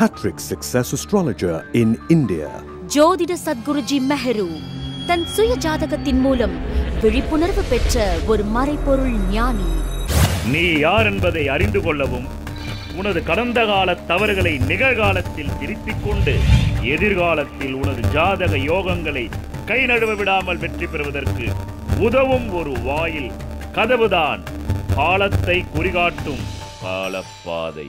Hattrick Success Astrologer in India. ஜோதிட சத்குருஜி மெஹரு தன் சுய ஜாதகத்தின் மூலம் விழிப்புணர்வு பெற்ற ஒரு மறைபொருள் ஞானி. நீ யார் என்பதை அறிந்து கொள்ளவும் உனது கடந்த கால தவறுகளை நிகழ்காலத்தில் திருத்திக் கொண்டு எதிர்காலத்தில் உனது ஜாதக யோகங்களை கை நழுவ விடாமல் வெற்றி பெறுவதற்கு உதவும் ஒரு வாயில் கதவுதான். காலத்தை குறிகாட்டும் காலப்பாதை.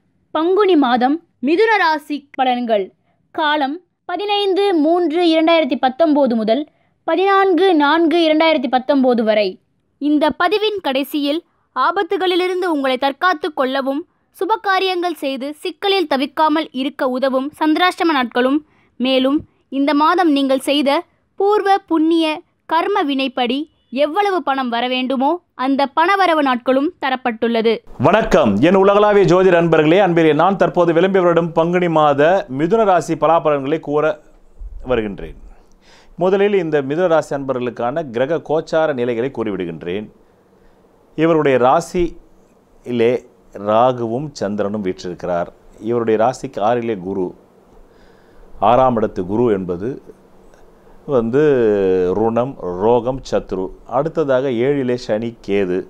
பங்குனி மாதம் மிதுன ராசி பலன்கள். காலம் பதினைந்து மூன்று இரண்டாயிரத்தி பத்தொம்போது முதல் பதினான்கு நான்கு இரண்டாயிரத்தி பத்தொம்போது வரை. இந்த பதிவின் கடைசியில் ஆபத்துகளிலிருந்து உங்களை தற்காத்து கொள்ளவும் சுபகாரியங்கள் செய்து சிக்கலில் தவிக்காமல் இருக்க உதவும் சந்திராஷ்டம நாட்களும். மேலும் இந்த மாதம் நீங்கள் செய்த பூர்வ புண்ணிய கர்ம வினைப்படி எவ்வளவு பணம் வர வேண்டுமோ அந்த பணவரவு நாட்களும் தரப்பட்டுள்ளது. வணக்கம். என் உலகளாவிய ஜோதிட அன்பர்களே அன்பிலே நான் தற்போது விளம்பியவரிடம் பங்குனி மாத மிதுன ராசி பலாபலன்களை கூற வருகின்றேன். முதலில் இந்த மிதுன ராசி அன்பர்களுக்கான கிரக கோச்சார நிலைகளை கூறிவிடுகின்றேன். இவருடைய ராசியிலே ராகுவும் சந்திரனும் வீற்றிருக்கிறார். இவருடைய ராசிக்கு ஆறிலே குரு. ஆறாம் இடத்து குரு என்பது வந்து ருணம் ரோகம் சத்ரு. அடுத்ததாக ஏழிலே சனி கேது.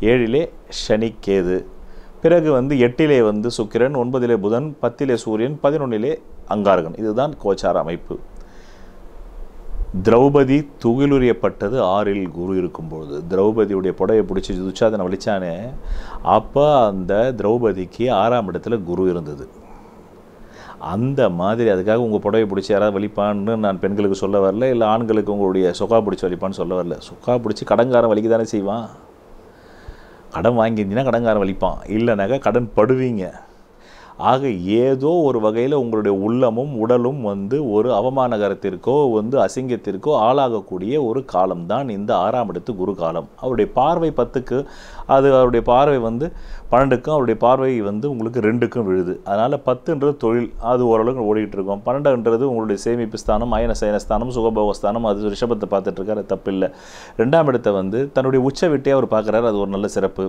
ஏழிலே சனி கேது. பிறகு வந்து எட்டிலே வந்து சுக்கிரன் ஒன்பதிலே புதன் பத்திலே சூரியன் பதினொன்னிலே அங்காரகன். இதுதான் கோச்சார அமைப்பு. திரௌபதி துகிலுரியப்பட்டது ஆறில் குரு இருக்கும்பொழுது. திரௌபதியுடைய புடவை பிடிச்சி துச்சாதனை வலிச்சானே அப்போ அந்த திரௌபதிக்கு ஆறாம் இடத்துல குரு இருந்தது. அந்த மாதிரி அதுக்காக உங்கள் புடவை பிடிச்சி யாராவது வலிப்பான்னு நான் பெண்களுக்கு சொல்ல வரல இல்லை ஆண்களுக்கு உங்களுடைய சொக்கா பிடிச்சி வலிப்பான்னு சொல்ல வரல. சொக்கா பிடிச்சி கடன்காரன் வலிக்க தானே செய்வான்? கடன் வாங்கியிருந்தீங்கன்னா கடன்காரன் வலிப்பான். இல்லைனாக்கா கடன் படுவீங்க. ஆக ஏதோ ஒரு வகையில் உங்களுடைய உள்ளமும் உடலும் வந்து ஒரு அவமானகரத்திற்கோ வந்து அசிங்கத்திற்கோ ஆளாகக்கூடிய ஒரு காலம்தான் இந்த ஆறாம் இடத்து குரு காலம். அவருடைய பார்வை பத்துக்கு அது அவருடைய பார்வை வந்து பன்னெண்டுக்கும் அவருடைய பார்வை வந்து உங்களுக்கு ரெண்டுக்கும் விழுது. அதனால் பத்துன்றது தொழில் அது ஓரளவுக்கு ஓடிக்கிட்டு இருக்கும். பன்னெண்டுன்றது உங்களுடைய சேமிப்பு ஸ்தானம் அயன சயனஸ்தானம் சுகபோகஸ்தானம் அது ரிஷபத்தை பார்த்துட்டு இருக்காரு தப்பில்லை. ரெண்டாம் இடத்தை வந்து தன்னுடைய உச்ச விட்டே அவர் பார்க்குறாரு அது ஒரு நல்ல சிறப்பு.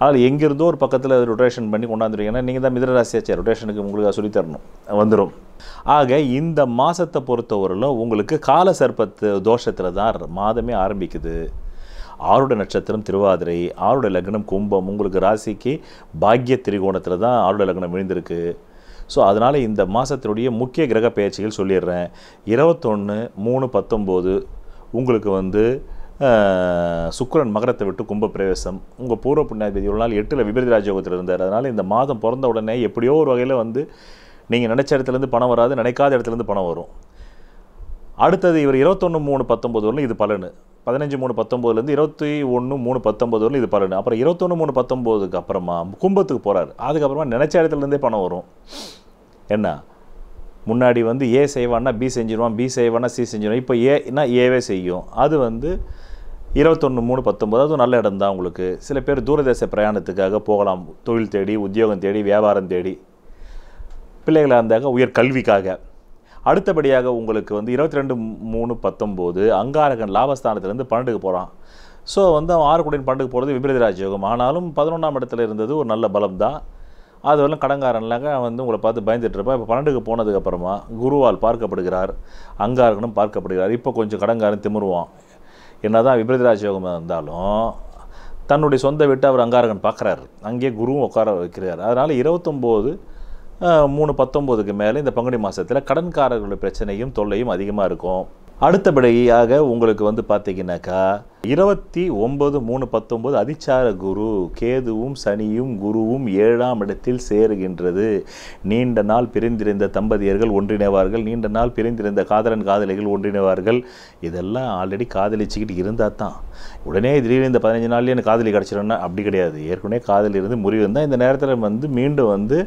அதனால் எங்கேருந்தோ ஒரு பக்கத்தில் ரொட்டேஷன் பண்ணி கொண்டாந்துருக்கீங்கன்னா நீங்கள் தான் மிதனராசியாச்சே ரொட்டேஷனுக்கு உங்களுக்கு சொல்லித்தரணும் வந்துடும் ஆக இந்த மாதத்தை பொறுத்தவரையிலும் உங்களுக்கு கால சர்ப்பத்து தோஷத்தில் தான் மாதமே ஆரம்பிக்குது. ஆருட நட்சத்திரம் திருவாதிரை ஆருட லக்னம் கும்பம் உங்களுக்கு ராசிக்கு பாக்ய திரிகோணத்தில் தான் ஆருட லக்னம் விழுந்திருக்கு. ஸோ அதனால் இந்த மாதத்தினுடைய முக்கிய கிரக பயிற்சிகள் சொல்லிடுறேன். இருபத்தொன்று மூணு பத்தொம்போது உங்களுக்கு வந்து சுக்கரன் மகரத்தை விட்டு கும்ப பிரவேசம் உங்கள் பூர்வ புண்ணியாதிபதி ஒரு நாள் எட்டில் விபரீத ராஜயோகத்தில் இருந்தார். அதனால் இந்த மாதம் பிறந்த உடனே எப்படியோ ஒரு வகையில் வந்து நீங்கள் நினச்ச இடத்துலேருந்து பணம் வராது நினைக்காத இடத்துலேருந்து பணம் வரும். அடுத்தது இவர் இருபத்தொன்று மூணு பத்தொம்பது வரலும் இது பலனு. பதினஞ்சு மூணு பத்தொம்போதுலேருந்து இருபத்தி ஒன்று மூணு பத்தொம்பது வரலும் இது பலனு. அப்புறம் இருபத்தொன்று மூணு பத்தொம்போதுக்கு அப்புறமா கும்பத்துக்கு போகிறார் அதுக்கப்புறமா நினச்ச இடத்துலேருந்தே பணம் வரும். என்ன? முன்னாடி வந்து ஏ செய்வான்னா பி செஞ்சிருவான் பி செய்வான்னா சி செஞ்சிருவான். இப்போ ஏன்னா ஏவே செய்யும். அது வந்து இருபத்தொன்று மூணு பத்தொம்போது அதுவும் நல்ல இடம் தான் உங்களுக்கு. சில பேர் தூரதேச பிரயாணத்துக்காக போகலாம் தொழில் தேடி உத்தியோகம் தேடி வியாபாரம் தேடி. பிள்ளைகளாக இருந்தாக உயர் கல்விக்காக. அடுத்தபடியாக உங்களுக்கு வந்து இருபத்தி ரெண்டு மூணு பத்தொம்போது அங்காரகன் லாபஸ்தானத்துலேருந்து பன்னெண்டுக்கு போகிறான் ஸோ வந்து அவன் ஆறு பண்டுக்கு பன்னெண்டுக்கு போகிறது விபரீதராஜ் யோகம். ஆனாலும் பதினொன்றாம் இடத்துல இருந்தது ஒரு நல்ல பலம் தான் அதுவரையும் கடன்காரன்லாங்க வந்து உங்களை பார்த்து பயந்துட்டுருப்பான் இப்போ பன்னெண்டுக்கு போனதுக்கப்புறமா குருவால் பார்க்கப்படுகிறார் அங்காரகனும் பார்க்கப்படுகிறார். இப்போ கொஞ்சம் கடன்காரன் திமிருவான். என்னதான் விபரீத ராஜயோகம் இருந்தாலும் தன்னுடைய சொந்த வீட்டை அவர் அங்காரகன் பார்க்குறாரு. அங்கேயே குருவும் உட்கார வைக்கிறார். அதனால் இருபத்தொம்போது மூணு பத்தொம்போதுக்கு மேலே இந்த பங்குனி மாதத்தில் கடன்காரர்களுடைய பிரச்சனையும் தொல்லையும் அதிகமாக இருக்கும். அடுத்தபடியாக உங்களுக்கு வந்து பார்த்தீங்கன்னாக்கா இருபத்தி ஒம்பது மூணு பத்தொம்போது அதிச்சார குரு கேதுவும் சனியும் குருவும் ஏழாம் இடத்தில் சேருகின்றது. நீண்ட நாள் பிரிந்திருந்த தம்பதியர்கள் ஒன்றிணைவார்கள். நீண்ட நாள் பிரிந்திருந்த காதலன் காதலிகள் ஒன்றிணைவார்கள். இதெல்லாம் ஆல்ரெடி காதலிச்சுக்கிட்டு இருந்தால் தான் உடனே திடீர்னு இந்த பதினஞ்சு நாள்லேயே எனக்கு காதலி கிடச்சிடும்னா அப்படி கிடையாது. ஏற்கனவே காதலி இருந்து முறிவு இருந்தால் இந்த நேரத்தில் வந்து மீண்டும் வந்து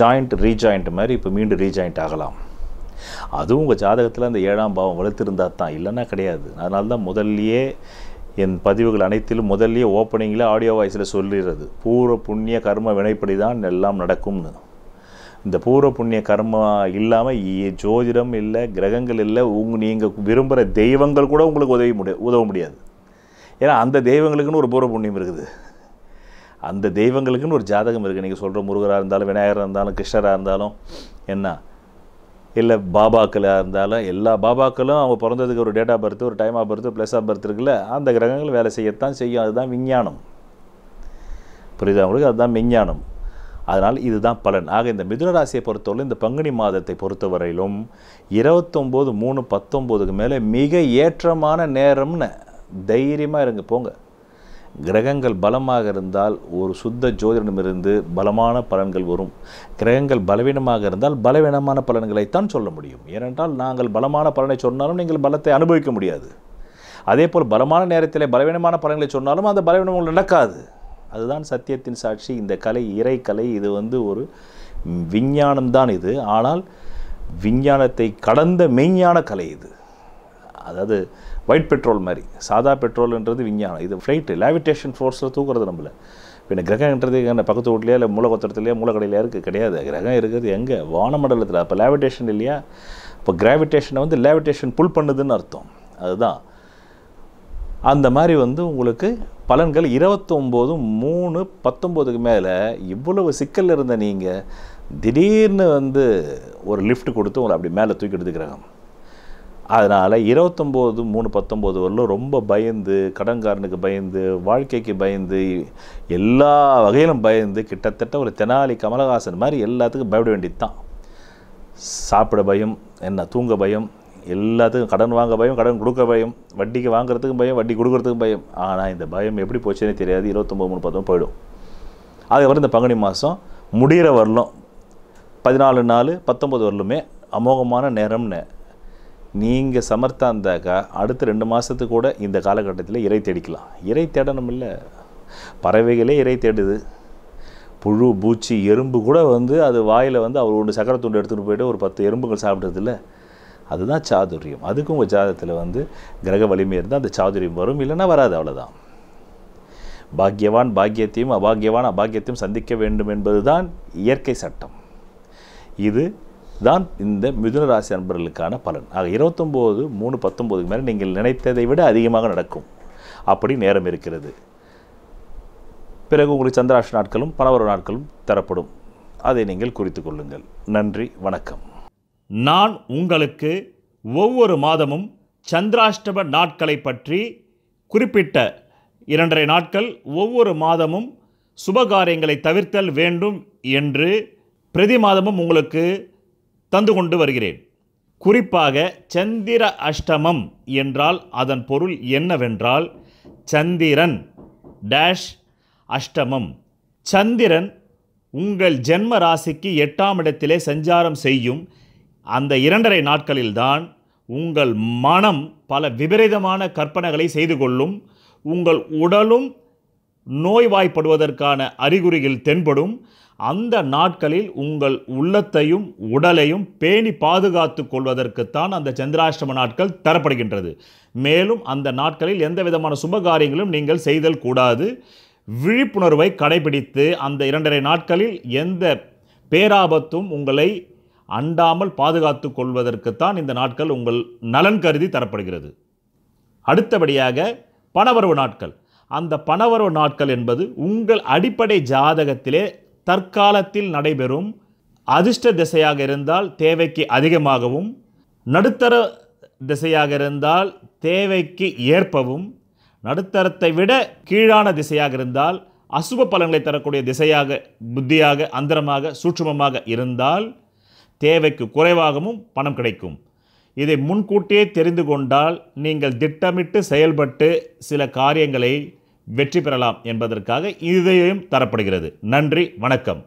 ஜாயிண்ட் ரீஜாயிண்ட் மாதிரி இப்போ மீண்டும் ரீஜாயிண்ட் ஆகலாம். அதுவும் உங்கள் ஜாதகத்தில் அந்த ஏழாம் பாவம் வலுத்திருந்தா தான் இல்லைன்னா கிடையாது. அதனால தான் முதல்லையே என் பதிவுகள் அனைத்திலும் முதல்லையே ஓப்பனிங்கில் ஆடியோ வாய்ஸில் சொல்லிடுறது. பூர்வ புண்ணிய கர்ம வினைப்படி தான் எல்லாம் நடக்கும்னு. இந்த பூர்வ புண்ணிய கர்மா இல்லாமல் ஜோதிடம் இல்லை கிரகங்கள் இல்லை உங்க நீங்கள் விரும்புகிற தெய்வங்கள் கூட உங்களுக்கு உதவி முடியாது உதவ முடியாது. ஏன்னா அந்த தெய்வங்களுக்குன்னு ஒரு பூர்வ புண்ணியம் இருக்குது. அந்த தெய்வங்களுக்குன்னு ஒரு ஜாதகம் இருக்குது நீங்கள் சொல்கிற முருகராக இருந்தாலும் விநாயகராக இருந்தாலும் கிருஷ்ணராக இருந்தாலும் என்ன? இல்லை பாபாக்களாக இருந்தாலும் எல்லா பாபாக்களும் அவங்க பிறந்ததுக்கு ஒரு டேட் ஆஃப் பர்த் ஒரு time of birth place of birth இருக்குல்ல அந்த கிரகங்கள் வேலை செய்யத்தான் செய்யும். அதுதான் விஞ்ஞானம். புரியுதா அவங்களுக்கு அதுதான் விஞ்ஞானம். அதனால் இதுதான் பலன். ஆக இந்த மிதுன ராசியை பொறுத்தவரை இந்த பங்குனி மாதத்தை பொறுத்தவரையிலும் இருபத்தொம்போது மூணு பத்தொம்போதுக்கு மேலே மிக ஏற்றமான நேரம்னு தைரியமாக இருங்க போங்க. கிரகங்கள் பலமாக இருந்தால் ஒரு சுத்த ஜோதிடமிருந்து பலமான பலன்கள் வரும். கிரகங்கள் பலவீனமாக இருந்தால் பலவீனமான பலன்களைத்தான் சொல்ல முடியும். ஏனென்றால் நாங்கள் பலமான பலனை சொன்னாலும் நீங்கள் பலத்தை அனுபவிக்க முடியாது. அதே போல் பலமான நேரத்தில் பலவீனமான பலன்களை சொன்னாலும் அந்த பலவீனம் நடக்காது. அதுதான் சத்தியத்தின் சாட்சி. இந்த கலை இறை கலை இது வந்து ஒரு விஞ்ஞானம்தான் இது. ஆனால் விஞ்ஞானத்தை கடந்த மெய்ஞான கலை இது. அதாவது ஒயிட் பெட்ரோல் மாதிரி. சாதா பெட்ரோல்ன்றது விஞ்ஞானம். இது ஃப்ளைட்டு லேவிடேஷன் ஃபோர்ஸில் தூக்குறது நம்மள. இந்த கிரகன்றது என்ன பக்கத்து வீட்லையா இல்லை மூலக்கொத்தரத்துலையா மூலக்கடையிலையா இருக்குது கிடையாது. கிரகம் இருக்கிறது எங்கே? வானமண்டலத்தில். அப்போ லேவிடேஷன் இல்லையா? இப்போ கிராவிடேஷனை வந்து லேவிடேஷன் புல் பண்ணுதுன்னு அர்த்தம். அதுதான். அந்த மாதிரி வந்து உங்களுக்கு பலன்கள் இருபத்தொம்போது மூணு பத்தொம்போதுக்கு மேலே இவ்வளவு சிக்கல் இருந்த நீங்கள் திடீர்னு வந்து ஒரு லிஃப்ட் கொடுத்து உங்களை அப்படி மேலே தூக்கிடுது கிரகம். அதனால் இருபத்தொம்போது மூணு பத்தொம்போது வரலும் ரொம்ப பயந்து கடன்காரனுக்கு பயந்து வாழ்க்கைக்கு பயந்து எல்லா வகையிலும் பயந்து கிட்டத்தட்ட ஒரு தெனாலி கமலஹாசன் மாதிரி எல்லாத்துக்கும் பயப்பட வேண்டியது தான் சாப்பிட பயம் என்ன தூங்க பயம் எல்லாத்துக்கும் கடன் வாங்க பயம் கடன் கொடுக்க பயம் வட்டிக்கு வாங்குறதுக்கும் பயம் வட்டி கொடுக்கறதுக்கும் பயம். ஆனால் இந்த பயம் எப்படி போச்சுன்னே தெரியாது. இருபத்தொம்போது மூணு பத்தொம்பது போயிடும். அதுக்கப்புறம் இந்த பங்குனி மாதம் முடிகிற வரலும் பதினாலு நாலு பத்தொம்பது வரலுமே அமோகமான நேரம்னு நீங்கள் சமர்த்தா இருந்தாக்கா அடுத்த ரெண்டு மாதத்துக்கு கூட இந்த காலகட்டத்தில் இறை தேடிக்கலாம். இறை தேடணும் இல்லை. பறவைகளே இறை தேடுது. புழு பூச்சி எறும்பு கூட வந்து அது வாயில் வந்து அவர் ஒன்று சக்கரை துண்டு எடுத்துகிட்டு போயிட்டு ஒரு பத்து எறும்புகள் சாப்பிட்றதில்ல அதுதான் சாதுரியம். அதுக்கும் உங்கள் ஜாதகத்தில் வந்து கிரக வலிமை இருந்தால் அந்த சாதுரியம் வரும். இல்லைன்னா வராது அவ்வளோதான் பாக்கியவான் பாக்கியத்தையும் அபாக்கியவான் அபாக்கியத்தையும் சந்திக்க வேண்டும் என்பதுதான் இயற்கை சட்டம். இது தான் இந்த மிதுன ராசி அன்பர்களுக்கான பலன். ஆக இருபத்தொம்போது மூணு பத்தொம்போதுக்கு மேலே நீங்கள் நினைத்ததை விட அதிகமாக நடக்கும். அப்படி நேரம் இருக்கிறது. பிறகு உங்களுக்கு சந்திராஷ் நாட்களும் பணவர நாட்களும் தரப்படும். அதை நீங்கள் குறித்து கொள்ளுங்கள். நன்றி வணக்கம். நான் உங்களுக்கு ஒவ்வொரு மாதமும் சந்திராஷ்டம நாட்களை பற்றி குறிப்பிட்ட இரண்டரை நாட்கள் ஒவ்வொரு மாதமும் சுபகாரியங்களை தவிர்த்தல் வேண்டும் என்று பிரதி மாதமும் உங்களுக்கு தந்து கொண்டு வருகிறேன். குறிப்பாக சந்திர அஷ்டமம் என்றால் அதன் பொருள் என்னவென்றால் சந்திரன் டேஷ் அஷ்டமம். சந்திரன் உங்கள் ஜென்ம ராசிக்கு எட்டாம் இடத்திலே சஞ்சாரம் செய்யும் அந்த இரண்டரை நாட்களில்தான் உங்கள் மனம் பல விபரீதமான கற்பனைகளை செய்து கொள்ளும் உங்கள் உடலும் நோய்வாய்ப்படுவதற்கான அறிகுறிகள் தென்படும் அந்த நாட்களில் உங்கள் உள்ளத்தையும் உடலையும் பேணி பாதுகாத்து கொள்வதற்குத்தான் அந்த சந்திராஷ்டம நாட்கள் தரப்படுகின்றது. மேலும் அந்த நாட்களில் எந்த விதமான சுபகாரியங்களும் நீங்கள் செய்தல் கூடாது. விழிப்புணர்வை கடைபிடித்து அந்த இரண்டரை நாட்களில் எந்த பேராபத்தும் உங்களை அண்டாமல் பாதுகாத்து கொள்வதற்குத்தான் இந்த நாட்கள் உங்கள் நலன் கருதி தரப்படுகிறது. அடுத்தபடியாக பணவரவு நாட்கள். அந்த பணவரவு நாட்கள் என்பது உங்கள் அடிப்படை ஜாதகத்திலே தற்காலத்தில் நடைபெறும் அதிர்ஷ்ட திசையாக இருந்தால் தேவைக்கு அதிகமாகவும் நடுத்தர திசையாக இருந்தால் தேவைக்கு ஏற்பவும் நடுத்தரத்தை விட கீழான திசையாக இருந்தால் அசுப பலன்களை தரக்கூடிய திசையாக புத்தியாக அந்தரமாக சூட்சுமமாக இருந்தால் தேவைக்கு குறைவாகவும் பணம் கிடைக்கும். இதை முன்கூட்டியே தெரிந்து கொண்டால் நீங்கள் திட்டமிட்டு செயல்பட்டு சில காரியங்களை வெற்றி பெறலாம் என்பதற்காக இதையும் தரப்படுகிறது. நன்றி வணக்கம்.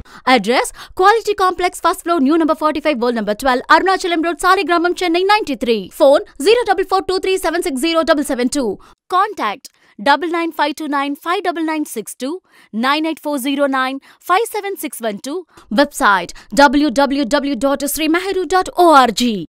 Address Quality Complex, first floor, new number 45, wall number 12, Arunachalam Road, Saligramam, Chennai 93. Phone 0442376072. Contact 99529-59962, 98409-57612, website www.srimeheru.org.